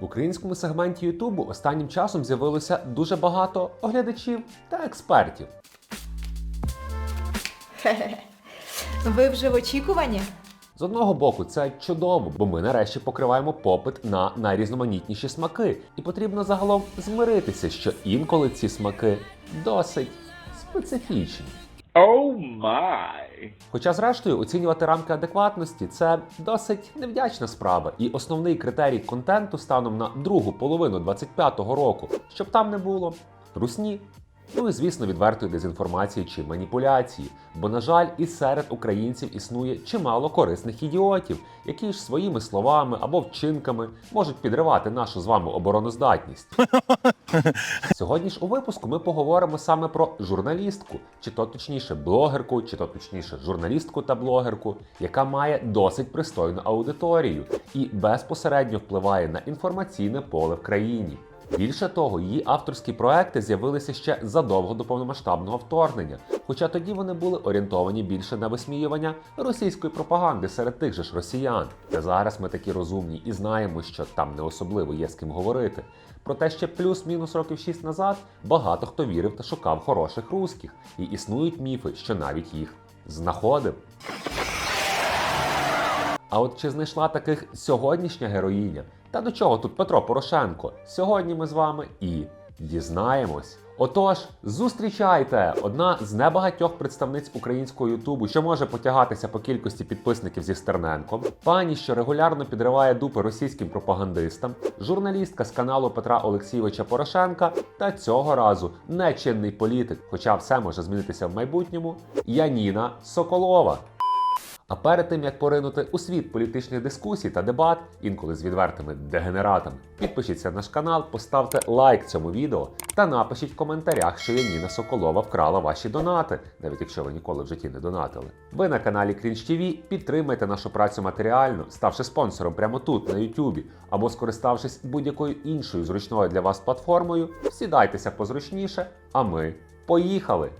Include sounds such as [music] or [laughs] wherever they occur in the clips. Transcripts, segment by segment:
В українському сегменті Ютубу останнім часом з'явилося дуже багато оглядачів та експертів. [laughs] Ви вже в очікуванні? З одного боку, це чудово, бо ми нарешті покриваємо попит на найрізноманітніші смаки, і потрібно загалом змиритися, що інколи ці смаки досить специфічні. Oh my. Хоча, зрештою, оцінювати рамки адекватності це досить невдячна справа, і основний критерій контенту станом на другу половину 25-го року, щоб там не було русні. Ну і звісно, відвертої дезінформації чи маніпуляції. Бо, на жаль, і серед українців існує чимало корисних ідіотів, які ж своїми словами або вчинками можуть підривати нашу з вами обороноздатність. [laughs] Сьогодні ж у випуску ми поговоримо саме про журналістку, чи то точніше блогерку, чи то точніше журналістку та блогерку, яка має досить пристойну аудиторію і безпосередньо впливає на інформаційне поле в країні. Більше того, її авторські проекти з'явилися ще задовго до повномасштабного вторгнення, хоча тоді вони були орієнтовані більше на висміювання російської пропаганди серед тих же ж росіян. Та зараз ми такі розумні і знаємо, що там не особливо є з ким говорити. Проте ще плюс-мінус років 6 назад багато хто вірив та шукав хороших русських, і існують міфи, що навіть їх знаходив. А от чи знайшла таких сьогоднішня героїня? Та до чого тут Петро Порошенко? Сьогодні ми з вами і дізнаємось. Отож, зустрічайте! Одна з небагатьох представниць українського Ютубу, що може потягатися по кількості підписників зі Стерненком, пані, що регулярно підриває дупи російським пропагандистам, журналістка з каналу Петра Олексійовича Порошенка та цього разу нечинний політик, хоча все може змінитися в майбутньому, Яніна Соколова. А перед тим як поринути у світ політичних дискусій та дебат, інколи з відвертими дегенератами, підпишіться на наш канал, поставте лайк цьому відео та напишіть в коментарях, що Яніна Соколова вкрала ваші донати, навіть якщо ви ніколи в житті не донатили. Ви на каналі Крінж ТВ підтримайте нашу працю матеріально, ставши спонсором прямо тут, на Ютубі, або скориставшись будь-якою іншою зручною для вас платформою, сідайтеся позручніше, а ми поїхали!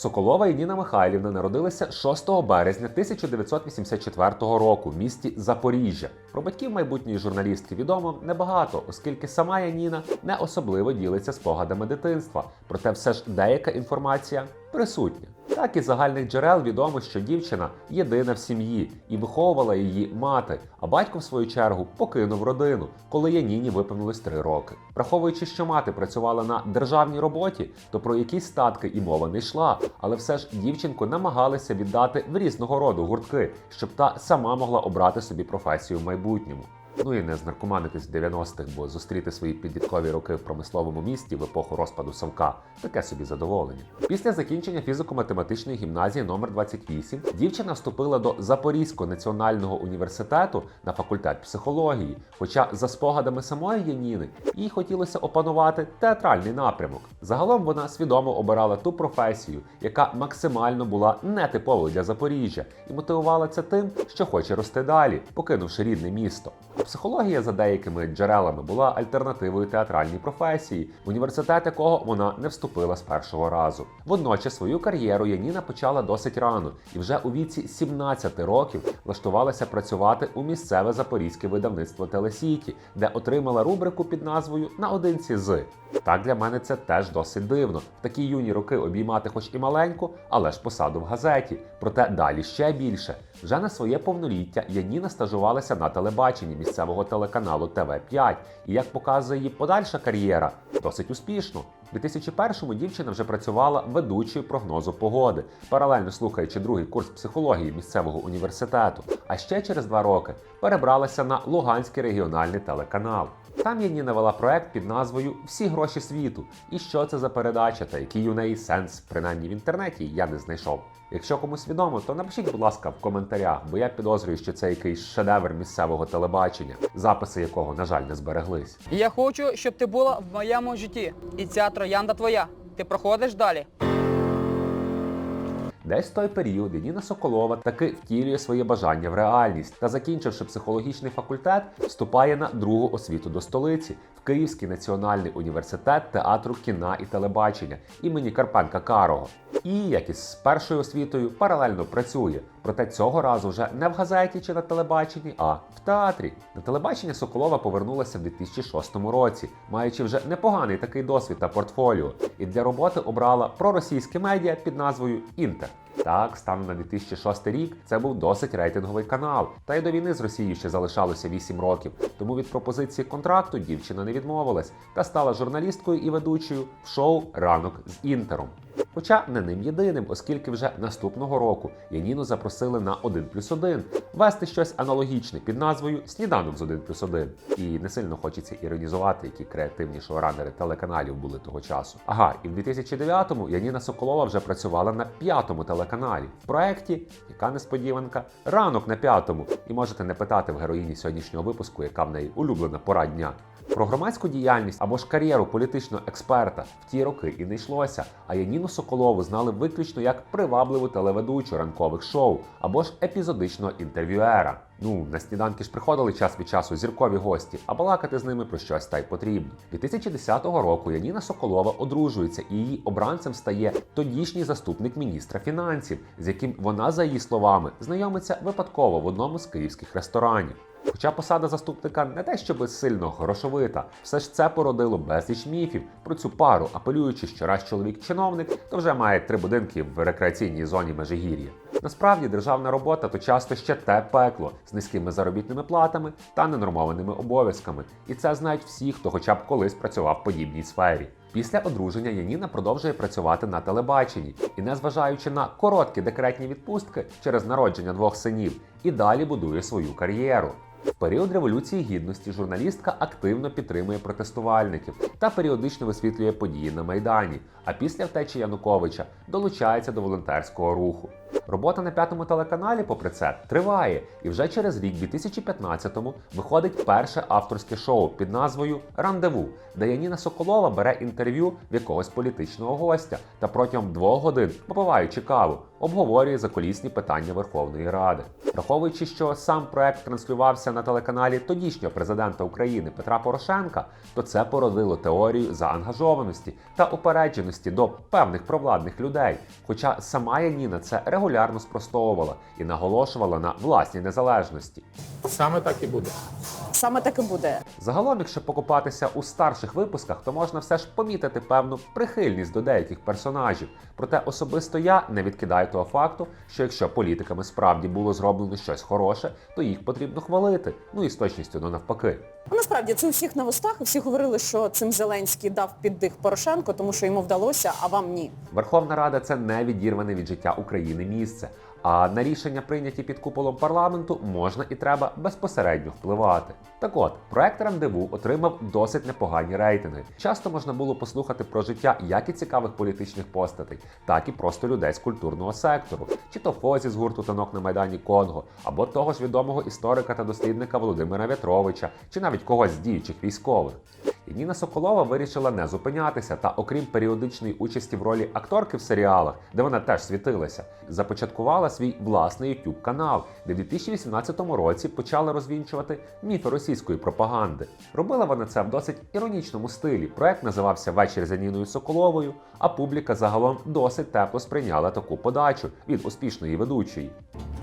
Соколова і Ніна Михайлівна народилися 6 березня 1984 року в місті Запоріжжя. Про батьків майбутньої журналістки відомо небагато, оскільки сама Яніна не особливо ділиться спогадами дитинства. Проте все ж деяка інформація присутня. Так із загальних джерел відомо, що дівчина єдина в сім'ї і виховувала її мати, а батько, в свою чергу, покинув родину, коли Яніні виповнилось три роки. Враховуючи, що мати працювала на державній роботі, то про якісь статки і мова не йшла, але все ж дівчинку намагалися віддати в різного роду гуртки, щоб та сама могла обрати собі професію в майбутньому. Ну і не знаркоманитись в 90-х, бо зустріти свої підліткові роки в промисловому місті в епоху розпаду Совка таке собі задоволення. Після закінчення фізико-математичної гімназії номер 28 дівчина вступила до Запорізького національного університету на факультет психології. Хоча, за спогадами самої Яніни, їй хотілося опанувати театральний напрямок. Загалом вона свідомо обирала ту професію, яка максимально була нетиповою для Запоріжжя, і мотивувала це тим, що хоче рости далі, покинувши рідне місто. Психологія, за деякими джерелами, була альтернативою театральній професії, в університет якого вона не вступила з першого разу. Водночас свою кар'єру Яніна почала досить рано і вже у віці 17 років влаштувалася працювати у місцеве запорізьке видавництво Телесіті, де отримала рубрику під назвою Наодинці з. Так для мене це теж досить дивно. В такі юні роки обіймати хоч і маленьку, але ж посаду в газеті. Проте далі ще більше. Вже на своє повноліття Яніна стажувалася на телебаченні місцевого телеканалу ТВ5. І як показує її подальша кар'єра, досить успішно. У 2001-му дівчина вже працювала ведучою прогнозу погоди, паралельно слухаючи другий курс психології місцевого університету. А ще через два роки перебралася на Луганський регіональний телеканал. Там Яніна вела проект під назвою Всі гроші світу. І що це за передача та який у неї сенс, принаймні в інтернеті, я не знайшов. Якщо комусь відомо, то напишіть, будь ласка, в коментарях, бо я підозрюю, що це якийсь шедевр місцевого телебачення, записи якого, на жаль, не збереглись. Я хочу, щоб ти була в моєму житті. І ця троянда твоя. Ти проходиш далі. Десь в той період Яніна Соколова таки втілює своє бажання в реальність та, закінчивши психологічний факультет, вступає на другу освіту до столиці в Київський національний університет театру кіна і телебачення імені Карпенка Карого. І, як із першою освітою, паралельно працює, Проте цього разу вже не в газеті чи на телебаченні, а в театрі. На телебачення Соколова повернулася в 2006 році, маючи вже непоганий такий досвід та портфоліо, і для роботи обрала проросійське медіа під назвою Інтер. Так, станом на 2006 рік це був досить рейтинговий канал. Та й до війни з Росією ще залишалося 8 років. Тому від пропозиції контракту дівчина не відмовилась та стала журналісткою і ведучою в шоу Ранок з Інтером. Хоча не ним єдиним, оскільки вже наступного року Яніну запросили на 1 плюс 1 вести щось аналогічне під назвою Сніданок з 1 плюс 1. І не сильно хочеться іронізувати, які креативні шоуранери телеканалів були того часу. Ага, і в 2009-му Яніна Соколова вже працювала на п'ятому телеканалі в проєкті, яка несподіванка, ранок на п'ятому. І можете не питати в героїні сьогоднішнього випуску, яка в неї улюблена пора дня. Про громадську діяльність або ж кар'єру політичного експерта в ті роки і не йшлося. А Яніну Соколову знали виключно як привабливу телеведучу ранкових шоу або ж епізодичного інтерв'юера. Ну, на сніданки ж приходили час від часу зіркові гості, а балакати з ними про щось та й потрібно. 2010 року Яніна Соколова одружується, і її обранцем стає тодішній заступник міністра фінансів, з яким вона, за її словами, знайомиться випадково в одному з київських ресторанів. Хоча посада заступника не те, щоб сильно грошовита, все ж це породило безліч міфів про цю пару, апелюючи, що раз чоловік чиновник, то вже має три будинки в рекреаційній зоні Межигір'я. Насправді державна робота то часто ще те пекло з низькими заробітними платами та ненормованими обов'язками. І це знають всі, хто хоча б колись працював в подібній сфері. Після одруження Яніна продовжує працювати на телебаченні і, незважаючи на короткі декретні відпустки через народження двох синів, і далі будує свою кар'єру. В період революції гідності журналістка активно підтримує протестувальників та періодично висвітлює події на майдані. А після втечі Януковича долучається до волонтерського руху. Робота на п'ятому телеканалі, попри це, триває, і вже через рік, 2015-му, виходить перше авторське шоу під назвою Рандеву, де Яніна Соколова бере інтерв'ю в якогось політичного гостя та протягом двох годин, попиваючи каву, обговорює заколісні питання Верховної Ради. Враховуючи, що сам проект транслювався на телеканалі тодішнього президента України Петра Порошенка, то це породило теорію заангажованості та упередженості до певних провладних людей. Хоча сама Яніна це регулярно спростовувала і наголошувала на власній незалежності. Саме так і буде. Саме так і буде. Загалом, якщо покупатися у старших випусках, то можна все ж помітити певну прихильність до деяких персонажів. Проте особисто я не відкидаю того факту, що якщо політиками справді було зроблено щось хороше, то їх потрібно хвалити. Ну і з точністю до навпаки. Ну, насправді це у всіх на вустах, і всі говорили, що цим Зеленський дав піддих Порошенко, тому що йому вдалося, а вам ні. Верховна Рада це не відірване від життя України місце. А на рішення, прийняті під куполом парламенту, можна і треба безпосередньо впливати. Так от, проект рандеву отримав досить непогані рейтинги. Часто можна було послухати про життя як і цікавих політичних постатей, так і просто людей з культурного сектору, чи то Фозі з гурту танок на майдані Конго, або того ж відомого історика та дослідника Володимира В'ятровича, чи навіть когось з діючих військових. Ніна Соколова вирішила не зупинятися та, окрім періодичної участі в ролі акторки в серіалах, де вона теж світилася, започаткувала свій власний YouTube канал, де в 2018 році почала розвінчувати міфи російської пропаганди. Робила вона це в досить іронічному стилі. Проект називався Вечір за Ніною Соколовою, а публіка загалом досить тепло сприйняла таку подачу від успішної ведучої.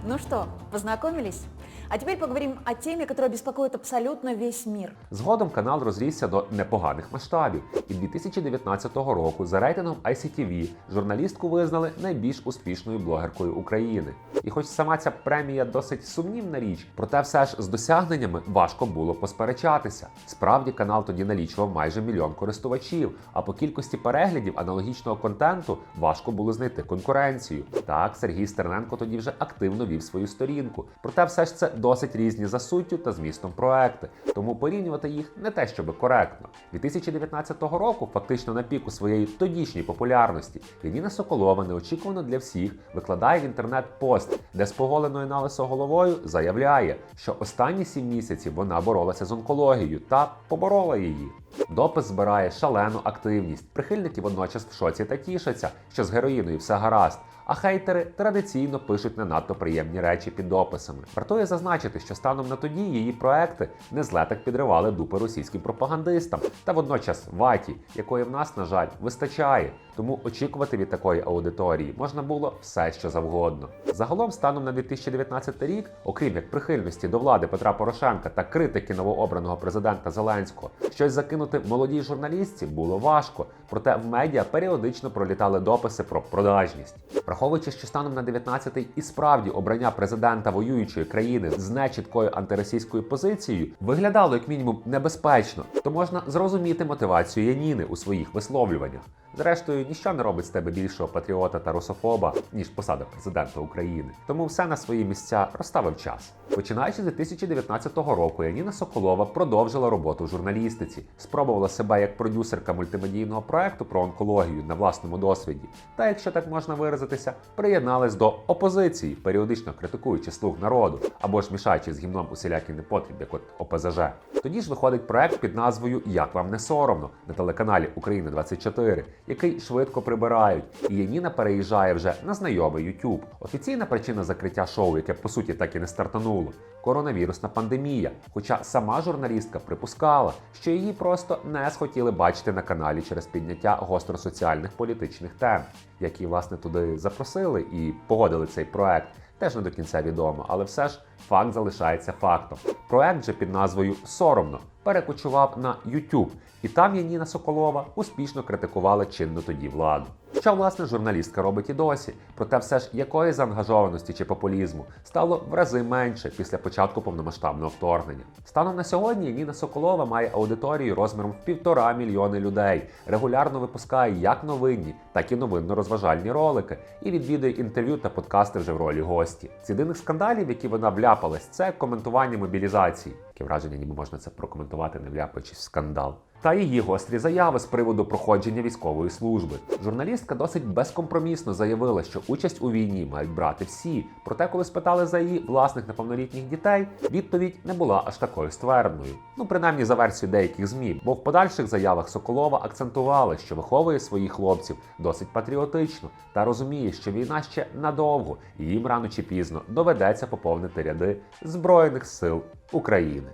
Ну что, познакомились? А теперь поговорим о теме, которая беспокоит абсолютно весь мир. Згодом канал розрісся до непоганих масштабів, і 2019 року за рейтингом ICTV журналістку визнали найбільш успішною блогеркою України. І хоч сама ця премія досить сумнівна річ, проте все ж з досягненнями важко було посперечатися. Справді канал тоді налічував майже мільйон користувачів, а по кількості переглядів аналогічного контенту важко було знайти конкуренцію. Так, Сергій Стерненко тоді вже активно вів свою сторінку, проте все ж це досить різні за суттю та змістом проекти, тому порівнювати їх не те, щоби коректно. 2019 року, фактично на піку своєї тодішньої популярності, Яніна Соколова неочікувано для всіх викладає в інтернет пост, де з поголеною на головою заявляє, що останні сім місяців вона боролася з онкологією та поборола її. Допис збирає шалену активність. Прихильники водночас в шоці та тішаться, що з героїною все гаразд. А хейтери традиційно пишуть не надто приємні речі під дописами. Вартує зазначити, що станом на тоді її проекти не зле так підривали дупи російським пропагандистам та водночас ваті, якої в нас, на жаль, вистачає. Тому очікувати від такої аудиторії можна було все, що завгодно. Загалом, станом на 2019 рік, окрім як прихильності до влади Петра Порошенка та критики новообраного президента Зеленського, щось закинути молодій журналістці було важко. Проте в медіа періодично пролітали дописи про продажність. Враховуючи, що станом на 19-й і справді обрання президента воюючої країни з нечіткою антиросійською позицією виглядало як мінімум небезпечно, то можна зрозуміти мотивацію Яніни у своїх висловлюваннях. Зрештою, ніщо не робить з тебе більшого патріота та русофоба, ніж посада президента України. Тому все на свої місця розставив час. Починаючи з 2019 року, Яніна Соколова продовжила роботу в журналістиці, спробувала себе як продюсерка мультимедійного проекту про онкологію на власному досвіді. Та, якщо так можна виразитися, приєдналась до опозиції, періодично критикуючи слуг народу або ж мішаючи з гімном усілякий непотріб, як от ОПЗЖ. Тоді ж виходить проект під назвою Як вам не соромно на телеканалі Україна 24 який швидко прибирають, і Яніна переїжджає вже на знайомий YouTube. Офіційна причина закриття шоу, яке по суті так і не стартануло. Коронавірусна пандемія. Хоча сама журналістка припускала, що її просто не схотіли бачити на каналі через підняття гостросоціальних політичних тем, які власне туди запросили і погодили цей проект. Теж не до кінця відомо, але все ж факт залишається фактом. Проект же під назвою Соромно перекочував на YouTube, і там Яніна Соколова успішно критикувала чинну тоді владу. Що власне журналістка робить і досі, проте все ж якої заангажованості чи популізму стало в рази менше після початку повномасштабного вторгнення. Станом на сьогодні Яніна Соколова має аудиторію розміром в півтора мільйони людей, регулярно випускає як новинні, так і новинно-розважальні ролики і відвідує інтерв'ю та подкасти вже в ролі гості. З єдиних скандалів, які вона вляпалась, це коментування мобілізації. Таке враження, ніби можна це прокоментувати, не вляпаючись в скандал. Та її гострі заяви з приводу проходження військової служби. Журналістка досить безкомпромісно заявила, що участь у війні мають брати всі. Проте, коли спитали за її власних неповнолітніх дітей, відповідь не була аж такою ствердною. Ну, принаймні за версією деяких змі, бо в подальших заявах Соколова акцентували, що виховує своїх хлопців досить патріотично та розуміє, що війна ще надовго, і їм рано чи пізно доведеться поповнити ряди Збройних сил України.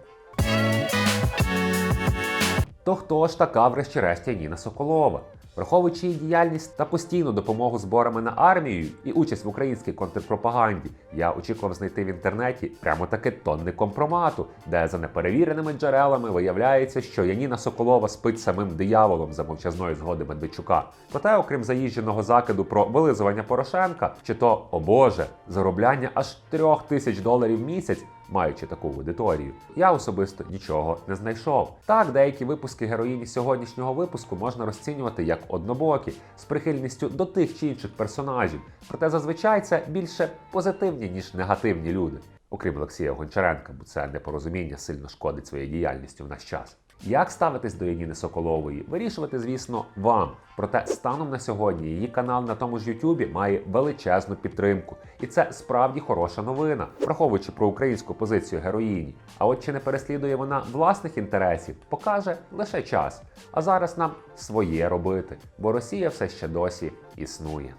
То хто ж така, врешті-решт, Яніна Соколова? Враховуючи її діяльність та постійну допомогу зборами на армію і участь в українській контрпропаганді, я очікував знайти в інтернеті прямо таки тонни компромату, де за неперевіреними джерелами виявляється, що Яніна Соколова спить самим дияволом за мовчазної згоди Медведчука. Проте, окрім заїждженого закиду про вилизування Порошенка, чи то, о Боже, заробляння аж трьох тисяч доларів в місяць. Маючи таку аудиторію, я особисто нічого не знайшов. Так, деякі випуски героїні сьогоднішнього випуску можна розцінювати як однобокі, з прихильністю до тих чи інших персонажів. Проте зазвичай це більше позитивні, ніж негативні люди, окрім Олексія Гончаренка, бо це непорозуміння сильно шкодить своєю діяльністю в наш час. Як ставитись до Яніни Соколової? Вирішувати, звісно, вам. Проте станом на сьогодні її канал на тому ж Ютубі має величезну підтримку, і це справді хороша новина, враховуючи про українську позицію героїні. А от чи не переслідує вона власних інтересів, покаже лише час. А зараз нам своє робити, бо Росія все ще досі існує.